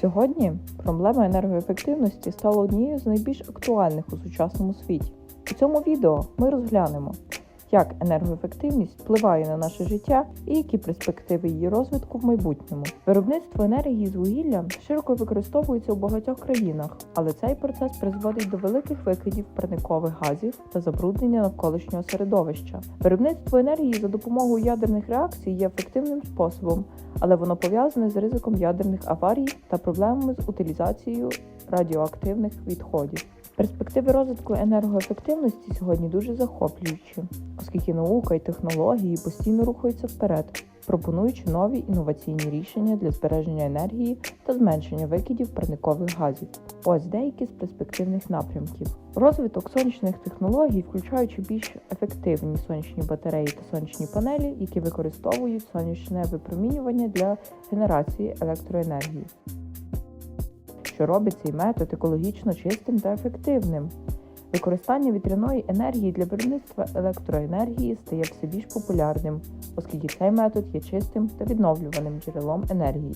Сьогодні проблема енергоефективності стала однією з найбільш актуальних у сучасному світі. У цьому відео ми розглянемо, як енергоефективність впливає на наше життя і які перспективи її розвитку в майбутньому. Виробництво енергії з вугілля широко використовується у багатьох країнах, але цей процес призводить до великих викидів парникових газів та забруднення навколишнього середовища. Виробництво енергії за допомогою ядерних реакцій є ефективним способом, але воно пов'язане з ризиком ядерних аварій та проблемами з утилізацією радіоактивних відходів. Перспективи розвитку енергоефективності сьогодні дуже захоплюючі, оскільки наука і технології постійно рухаються вперед, пропонуючи нові інноваційні рішення для збереження енергії та зменшення викидів парникових газів. Ось деякі з перспективних напрямків. Розвиток сонячних технологій, включаючи більш ефективні сонячні батареї та сонячні панелі, які використовують сонячне випромінювання для генерації електроенергії що робить цей метод екологічно чистим та ефективним. Використання вітряної енергії для виробництва електроенергії стає все більш популярним, оскільки цей метод є чистим та відновлюваним джерелом енергії.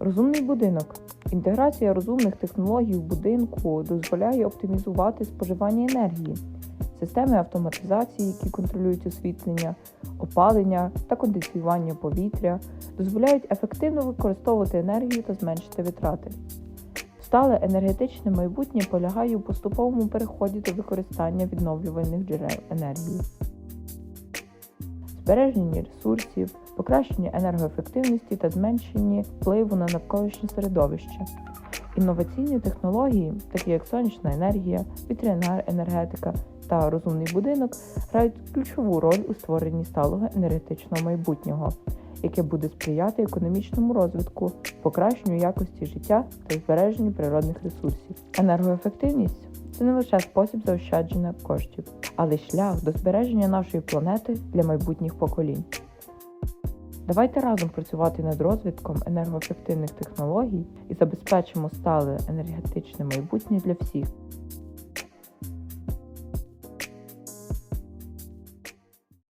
Розумний будинок. Інтеграція розумних технологій в будинку дозволяє оптимізувати споживання енергії. Системи автоматизації, які контролюють освітлення, опалення та кондиціювання повітря, дозволяють ефективно використовувати енергію та зменшити витрати. Стале енергетичне майбутнє полягає у поступовому переході до використання відновлювальних джерел енергії, збереженні ресурсів, покращення енергоефективності та зменшенні впливу на навколишнє середовище. Інноваційні технології, такі як сонячна енергія, вітряна енергетика та розумний будинок, грають ключову роль у створенні сталого енергетичного майбутнього, яке буде сприяти економічному розвитку, покращенню якості життя та збереженню природних ресурсів. Енергоефективність це не лише спосіб заощадження коштів, але й шлях до збереження нашої планети для майбутніх поколінь. Давайте разом працювати над розвитком енергоефективних технологій і забезпечимо стале енергетичне майбутнє для всіх.